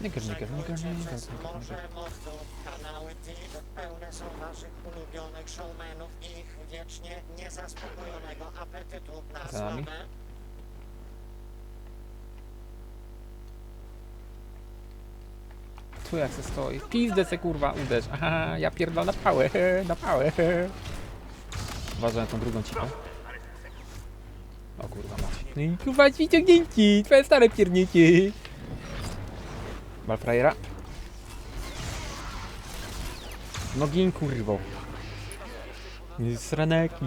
Niger, niger, Przez niger. morze mozdów kanały TID pełne są waszych ulubionych showmenów i ich wiecznie niezaspokojonego apetytu na Za nami? sławę. Tu jak se stoi. Pizdę se kurwa uderz. Aha, ja pierdolę na pałę, na pałę. Uważaj na tą drugą cipę. O kurwa macie. No i kurwa ci ciągnięci, twoje stare pierniki. Balfrajera. No gin kurwo. Sraneki.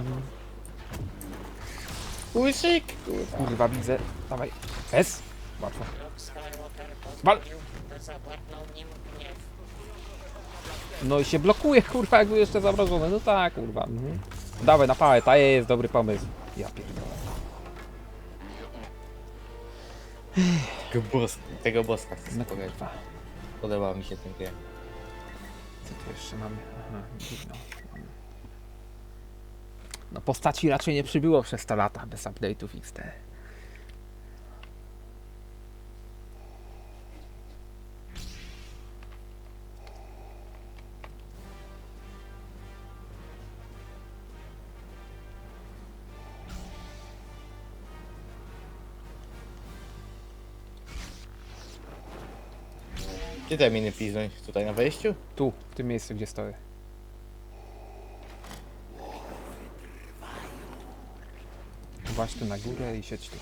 Łysyk! Kurwa widzę. Dawaj. S. Łatwo. Wal. No i się blokuje, kurwa, jakby jeszcze zamrożone. No tak, kurwa. Mhm. Dawaj na pałę, to jest dobry pomysł. Ja pierdolę. Tego boss, tego bossa chcę No spotkać. kurwa. Mi się ten gra. Co tu jeszcze mamy? Aha, gówno. No postaci raczej nie przybyło przez 100 lata bez update'ów XD. Gdzie te miny piznąć? Tutaj na wejściu? Tu, w tym miejscu, gdzie stoję. Właź tu na górę i siedź tu.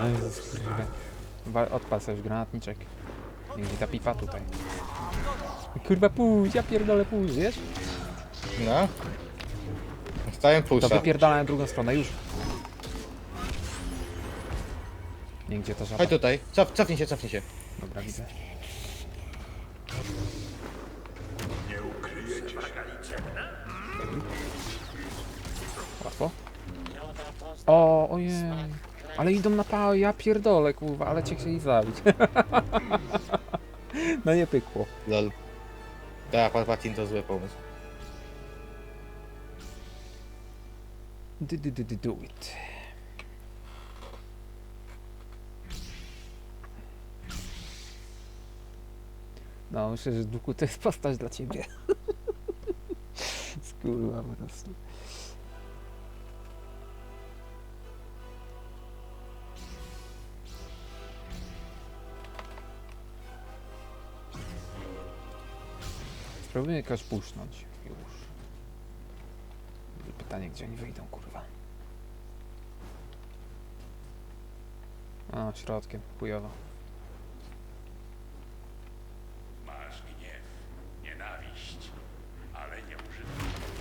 No Jezus, kurwa. Wa- Odpal sobie już granatniczek. Gdzie ta pipa tutaj. Kurwa pójdź, ja pierdolę pójdź, wiesz? No. Stałem To pusza. wypierdala na drugą stronę, już. Nie gdzie to żaba. Chodź tutaj. Cof, cofnij się, cofnij się. Dobra, widzę. Łatwo? O, ojej. Ale idą na pałę, ja pierdolę, kurwa, ale cię chcieli zabić. no nie pykło. Lol. Da, Palpatine to zły pomysł. Do, do, do, do, do it. No, myślę, że Duku to jest postać dla ciebie. Skurwa po prostu. Spróbuję jakoś pusznąć już. Pytanie, gdzie oni wyjdą, kurwa. A, środkiem, chujowo.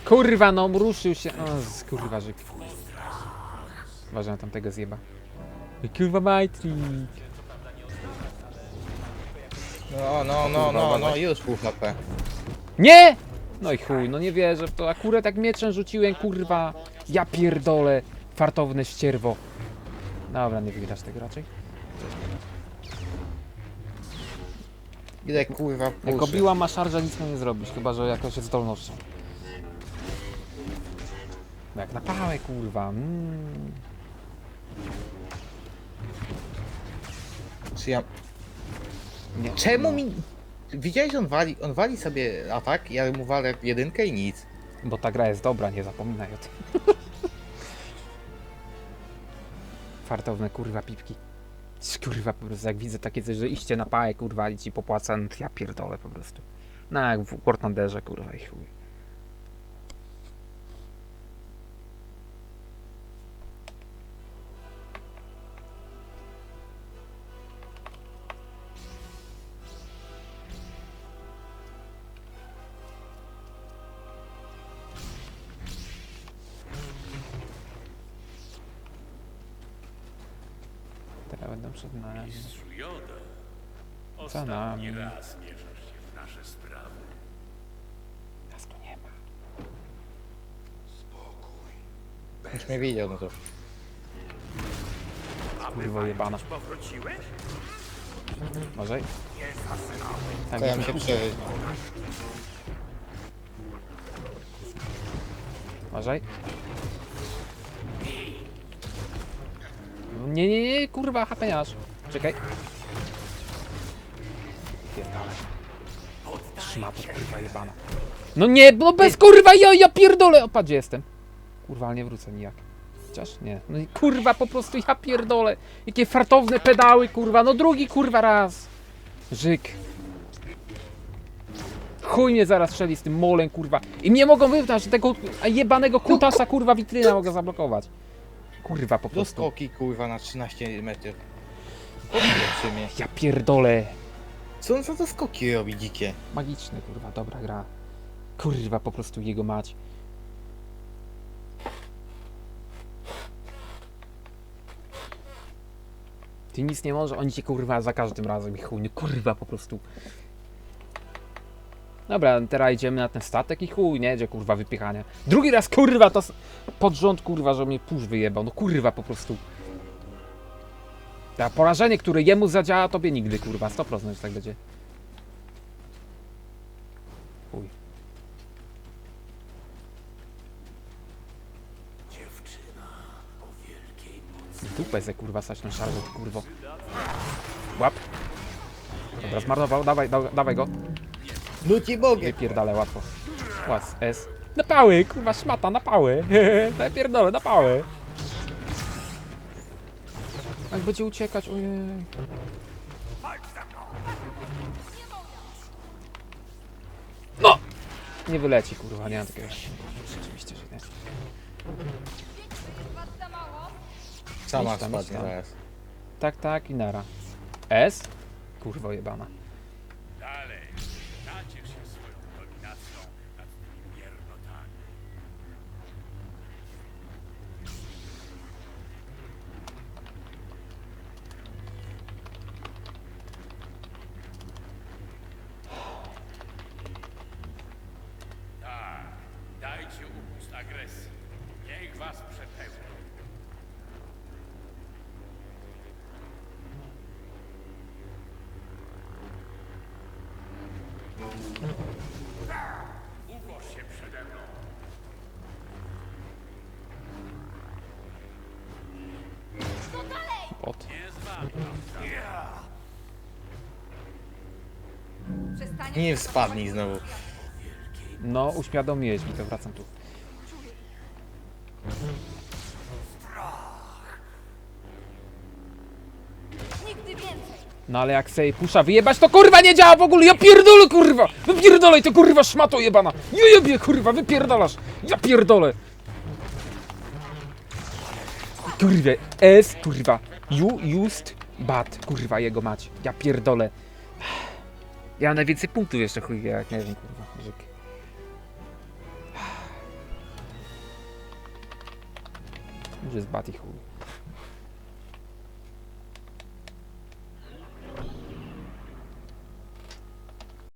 Kurwa, no ruszył się. O, z- kurwa, że. Uważaj na tamtego zjeba. Kurwa, Maitri. No, no, no, no, no, już pół HP. Nie! No i chuj, no nie wierzę w to. Akurat jak mieczem rzuciłem, kurwa. Ja pierdolę. Fartowne ścierwo. Dobra, nie wygrasz tego raczej. Ile kurwa Jak puszy. obiła ma szarża, nic mu nie zrobisz, chyba że jakoś zdolnością. No jak na pałę, kurwa. Mm. Czy ja... Nie, Czemu mi... Widziałeś, on wali, on wali sobie atak, ja mu walę jedynkę i nic. Bo ta gra jest dobra, nie zapominaj o tym. Fartowne kurwa pipki. Kurwa po prostu jak widzę takie coś, że iście na pałę kurwa i ci popłaca, no to ja pierdolę po prostu. No jak w War Thunderze kurwa i chuj. Będą przed nami. Mistrzu Joda, ostatni nami. raz mieszasz się w nasze sprawy. Nas tu nie ma. Już mnie widział, no to... Kurwa jebana. Powróciłeś? Może? Tak, Staram mi się przeżyć. Uważaj. Nie, nie, nie, kurwa, hapeniarz. Czekaj. Pierdolę. Szmato, kurwa jebana. No nie, no bez kurwa, ja, ja pierdolę. Opa, gdzie jestem? Kurwa, ale nie wrócę nijak. Chociaż nie. No i kurwa, po prostu ja pierdolę. Jakie fartowne pedały, kurwa. No drugi kurwa raz. Żyk. Chuj mnie zaraz strzeli z tym molem, kurwa. I mnie mogą wypnąć, że tego jebanego kutasa, kurwa, witryna mogę zablokować. Kurwa, po Do prostu. skoki kurwa na 13 metrów. Mnie. Ja pierdolę. Co on za to skoki robi dzikie? Magiczny, kurwa, dobra gra. Kurwa, po prostu jego mać. Ty nic nie może, oni cię kurwa za każdym razem chuj, kurwa po prostu. Dobra, teraz idziemy na ten statek i chuj, nie, gdzie kurwa wypychania. Drugi raz kurwa to pod rząd kurwa, że mnie pusz wyjebał, no kurwa po prostu. Ta porażenie, które jemu zadziała, tobie nigdy kurwa, 100% że tak będzie. Chuj. Dupę se kurwa stać tą szarżę, kurwo. Łap. Dobra, zmarnował, dawaj, da, dawaj go. No ci mogę! Wypierdalę łatwo. Łas, S. Na pały, kurwa szmata, na pały. Daj pierdolę, na pały. Jak będzie uciekać, ojej. No! Nie wyleci, kurwa, nie mam takiego. Oczywiście, że nie. Sama Idź tam, idź spadnie tam. zaraz. Tak, tak i nara. S? Kurwa jebana. Nie spadnij znowu. No, uświadomiłeś mi to, wracam tu. No ale jak sobie pusza wyjebać, to kurwa nie działa w ogóle, ja pierdolę kurwa! Wypierdolaj to kurwa szmato jebana! Nie jebie kurwa, wypierdalasz! Ja pierdolę! Kurwa, S kurwa, you used bad, kurwa jego mać, ja pierdolę. Ja mam najwięcej punktów jeszcze chuj, jak nie wiem kurwa, żyk. Już jest bad i chuj.